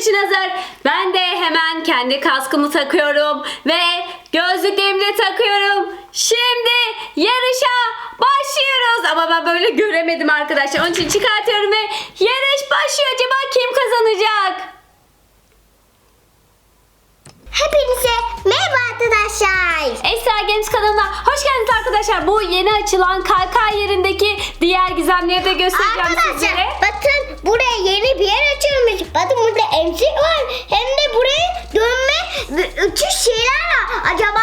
için hazır. Ben de hemen kendi kaskımı takıyorum ve gözlüklerimi de takıyorum. Şimdi yarışa başlıyoruz. Ama ben böyle göremedim arkadaşlar. Onun için çıkartıyorum ve yarış başlıyor. Acaba kim kazanacak? Hepinize merhaba arkadaşlar. Esra Games kanalına hoş geldiniz arkadaşlar. Bu yeni açılan KK yerindeki diğer gizemleri de göstereceğim Arkadaşlar sizlere. bakın buraya yeni bir yer açılmış. Bakın burada emzik var. Hem de buraya dönme ve uçuş şeyler var. Acaba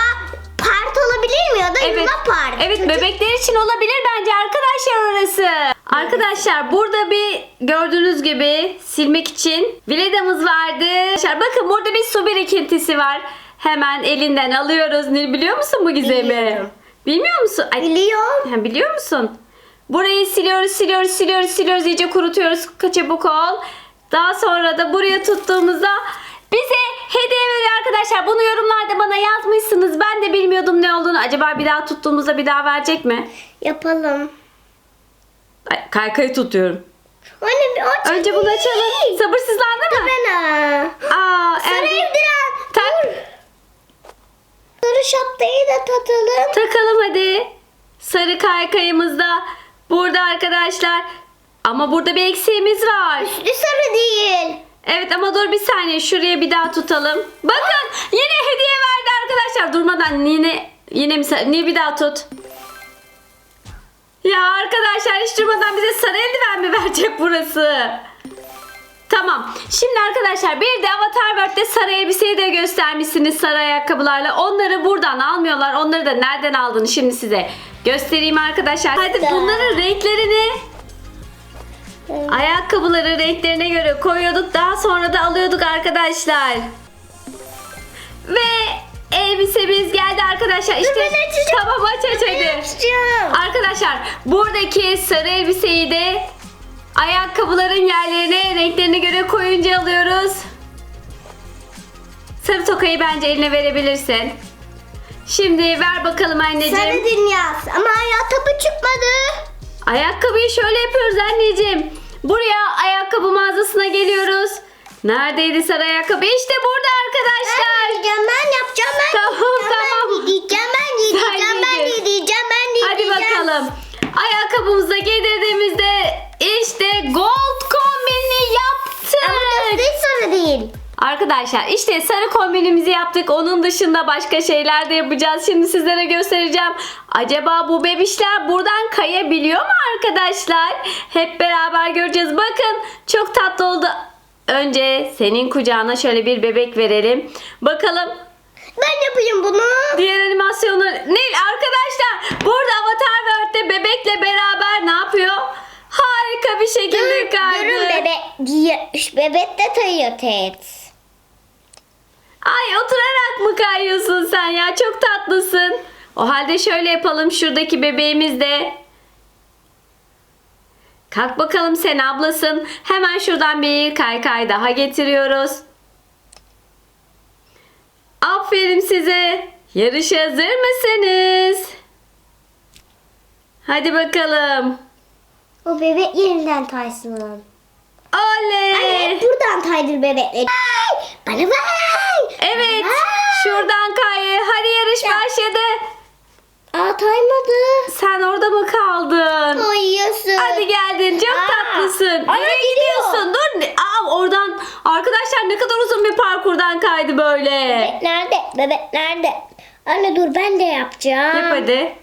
park olabilir mi ya da Evet. yuva park? Evet Çocuk- bebekler için olabilir bence arkadaşlar orası. Arkadaşlar burada bir gördüğünüz gibi silmek için viledamız vardı. Arkadaşlar bakın burada bir su birikintisi var. Hemen elinden alıyoruz. Nil biliyor musun bu gizemi? Biliyorum. Bilmiyor musun? Ay, Biliyorum. ha, biliyor musun? Burayı siliyoruz, siliyoruz, siliyoruz, siliyoruz. iyice kurutuyoruz. Çabuk ol. Daha sonra da buraya tuttuğumuzda bize hediye veriyor arkadaşlar. Bunu yorumlarda bana yazmışsınız. Ben de bilmiyordum ne olduğunu. Acaba bir daha tuttuğumuzda bir daha verecek mi? Yapalım. Ay, kaykayı tutuyorum. Anne aç. Önce bunu açalım. Sabırsızlandı mı? Ben. Aa, Sarı evet. evdiren. Tak, Sarı şapkayı da tatalım. takalım hadi. Sarı kaykayımız da burada arkadaşlar. Ama burada bir eksiğimiz var. Üstü sarı değil. Evet ama dur bir saniye şuraya bir daha tutalım. Bakın yine hediye verdi arkadaşlar. Durmadan yine yine mi niye bir daha tut? Ya arkadaşlar hiç durmadan bize sarı eldiven mi verecek burası? Tamam. Şimdi arkadaşlar bir de Avatar World'de sarı elbiseyi de göstermişsiniz sarı ayakkabılarla. Onları buradan almıyorlar. Onları da nereden aldığını şimdi size göstereyim arkadaşlar. Hadi bunların renklerini Ayakkabıları renklerine göre koyuyorduk. Daha sonra da alıyorduk arkadaşlar. Ve elbisemiz geldi arkadaşlar. İşte tamam aç aç hadi. Arkadaşlar buradaki sarı elbiseyi de ayakkabıların yerlerine renklerine göre koyunca alıyoruz. Sarı tokayı bence eline verebilirsin. Şimdi ver bakalım anneciğim. Sarı dünyası ama ayakkabı çıkmadı. Ayakkabıyı şöyle yapıyoruz anneciğim. Buraya ayakkabı mağazasına geliyoruz. Neredeydi sarı ayakkabı? İşte burada arkadaşlar. Ben giyeceğim, ben yapacağım, ben Tamam, giyeceğim, tamam. ben giyeceğim, ben giyeceğim, ben giyeceksin. giyeceğim, ben Hadi giyeceğim. bakalım. Ayakkabımıza giydirdiğimizde işte gold kombini yaptık. Ama gösteri sarı değil. Arkadaşlar işte sarı kombinimizi yaptık. Onun dışında başka şeyler de yapacağız. Şimdi sizlere göstereceğim. Acaba bu bebişler buradan kayabiliyor mu arkadaşlar? Hep beraber göreceğiz. Bakın çok tatlı oldu. Önce senin kucağına şöyle bir bebek verelim. Bakalım Ben yapayım bunu. diğer animasyonlar. Nil arkadaşlar burada Avatar World'de bebekle beraber ne yapıyor? Harika bir şekilde kaydı. Durun bebek. Bebek de tayıyor. Ay oturarak mı kayıyorsun sen ya? Çok tatlısın. O halde şöyle yapalım. Şuradaki bebeğimiz de. Kalk bakalım sen ablasın. Hemen şuradan bir kaykay daha getiriyoruz. Aferin size. Yarışa hazır mısınız? Hadi bakalım. O bebek yerinden taysın. Oley. Anne buradan taydır bebekleri. Bana ver. Evet. Şuradan kay. Hadi yarış Ya. başladı. Aa taymadı. Sen orada mı kaldın? Uyuyorsun. Hadi geldin. Çok Aa, tatlısın. ama Nereye gidiyor. gidiyorsun? Dur. Aa, oradan arkadaşlar ne kadar uzun bir parkurdan kaydı böyle. Bebek nerede? Bebek nerede? Anne dur ben de yapacağım. Yap hadi.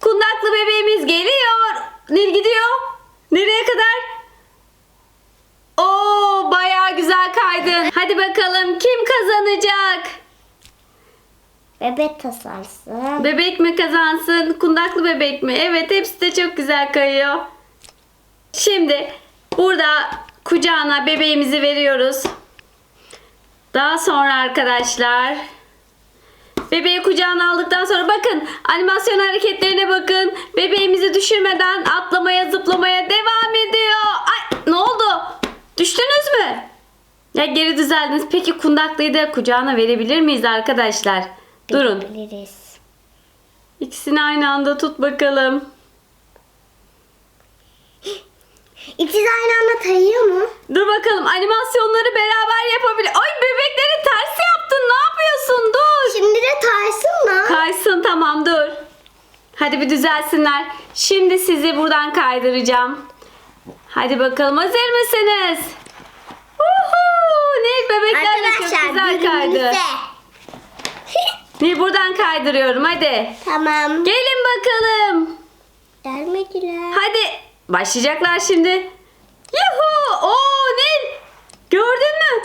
Kundaklı bebeğimiz geliyor. Nil gidiyor. Nereye kadar? Oo bayağı güzel kaydın. Hadi bakalım kim kazanacak? Bebek tasarsın. Bebek mi kazansın? Kundaklı bebek mi? Evet hepsi de çok güzel kayıyor. Şimdi burada kucağına bebeğimizi veriyoruz. Daha sonra arkadaşlar bebeği kucağına aldıktan sonra bakın animasyon hareketlerine bakın. Bebeğimizi düşürmeden atlamaya zıplamaya devam ediyor. Ay ne oldu? Düştünüz mü? Ya geri düzeldiniz. Peki kundaklıyı da kucağına verebilir miyiz arkadaşlar? Durun. Veririz. İkisini aynı anda tut bakalım. İkisi aynı anda tayıyor mu? Dur bakalım animasyonları beraber yapabilir. Ay bebekleri tersi yaptın. Ne yapıyorsun? Dur. Şimdi de taysın mı? Kaysın tamam dur. Hadi bir düzelsinler. Şimdi sizi buradan kaydıracağım. Hadi bakalım hazır mısınız? Woohoo! Nil bebekler çok Arkadaşlar, güzel kaydı. birbirimize. Nil buradan kaydırıyorum hadi. Tamam. Gelin bakalım. Gelmediler. Hadi başlayacaklar şimdi. Yuhu! Oo Nil! Gördün mü?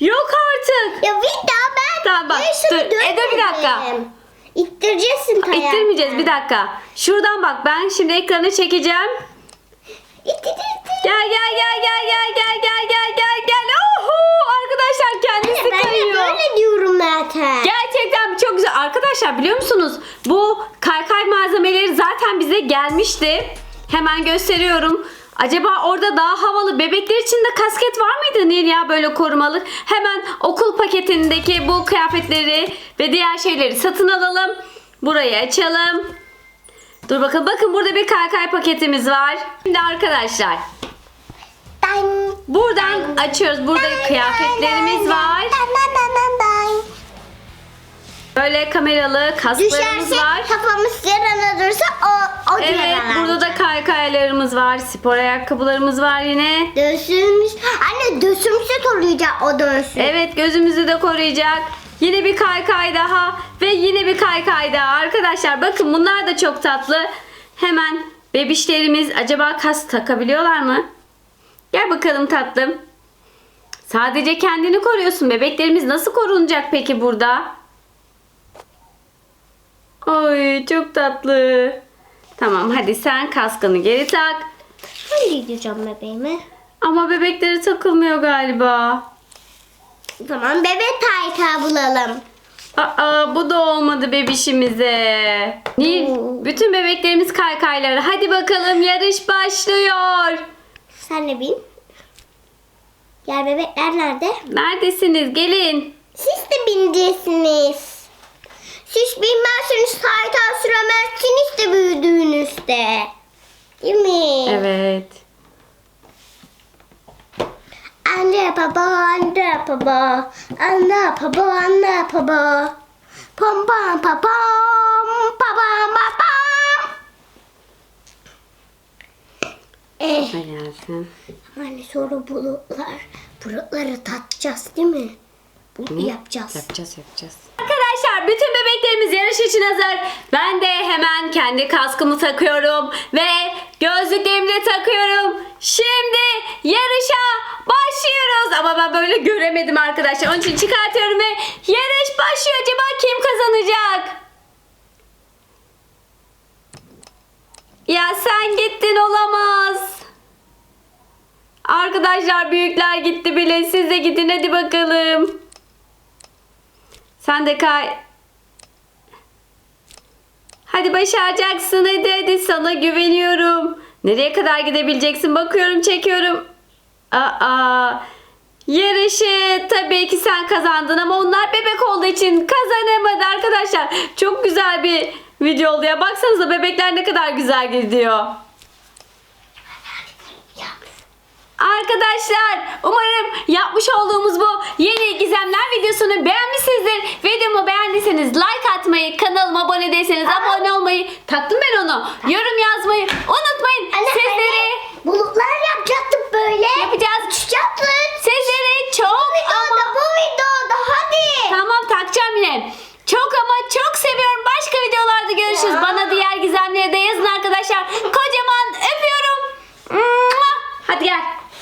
Yok artık. Ya bir daha ben Tamam, bak, dur. E, bir dakika. dönmedim. İttireceksin kayağı. İttirmeyeceğiz bir dakika. Şuradan bak ben şimdi ekranı çekeceğim. İttir, ittir. Gel gel gel gel gel gel gel. Gerçekten çok güzel. Arkadaşlar biliyor musunuz? Bu kaykay malzemeleri zaten bize gelmişti. Hemen gösteriyorum. Acaba orada daha havalı bebekler için de kasket var mıydı Nil ya böyle korumalı? Hemen okul paketindeki bu kıyafetleri ve diğer şeyleri satın alalım. Burayı açalım. Dur bakalım. Bakın burada bir kaykay paketimiz var. Şimdi arkadaşlar buradan açıyoruz. Burada kıyafetlerimiz var. Böyle kameralı kasklarımız Düşerse var. kafamız yarana dursa o, o Evet yaralanacak. burada da kaykaylarımız var. Spor ayakkabılarımız var yine. Dösülmüş. Anne dösümse koruyacak o dönsün. Evet gözümüzü de koruyacak. Yine bir kaykay daha ve yine bir kaykay daha. Arkadaşlar bakın bunlar da çok tatlı. Hemen bebişlerimiz acaba kas takabiliyorlar mı? Gel bakalım tatlım. Sadece kendini koruyorsun. Bebeklerimiz nasıl korunacak peki burada? Oy çok tatlı. Tamam hadi sen kaskını geri tak. Ben de gideceğim bebeğime. Ama bebekleri takılmıyor galiba. O zaman bebek kayka bulalım. Aa bu da olmadı bebişimize. Nil bütün bebeklerimiz kaykayları. Hadi bakalım yarış başlıyor. Sen de bin. Diğer bebekler nerede? Neredesiniz? Gelin. Siz de bineceksiniz. Siz binmezseniz kayta süremezsiniz de büyüdüğünüzde. Değil mi? Evet. Anne baba, anne baba, anne baba, anne baba. Pam pam pam pam, pam pam pam. Eh, Hadi gelsin. hani sonra bulutlar, bulutları tatacağız değil mi? Bulut yapacağız. Yapacağız yapacağız. Bütün bebeklerimiz yarış için hazır. Ben de hemen kendi kaskımı takıyorum ve gözlüklerimi de takıyorum. Şimdi yarışa başlıyoruz. Ama ben böyle göremedim arkadaşlar. Onun için çıkartıyorum ve yarış başlıyor. Acaba kim kazanacak? Ya sen gittin olamaz. Arkadaşlar büyükler gitti bile. Siz de gidin hadi bakalım. Sen de kay. Hadi başaracaksın hadi hadi sana güveniyorum. Nereye kadar gidebileceksin bakıyorum çekiyorum. Aa, yarışı tabii ki sen kazandın ama onlar bebek olduğu için kazanamadı arkadaşlar. Çok güzel bir video oldu ya. Baksanıza bebekler ne kadar güzel gidiyor. Arkadaşlar umarım yapmış olduğumuz bu yeni gizemler videosunu beğenmişsinizdir. Videomu beğendiyseniz like atmayı, kanalıma abone değilseniz abone olmayı, taktım ben onu, yorum yazmayı unutmayın. Anne,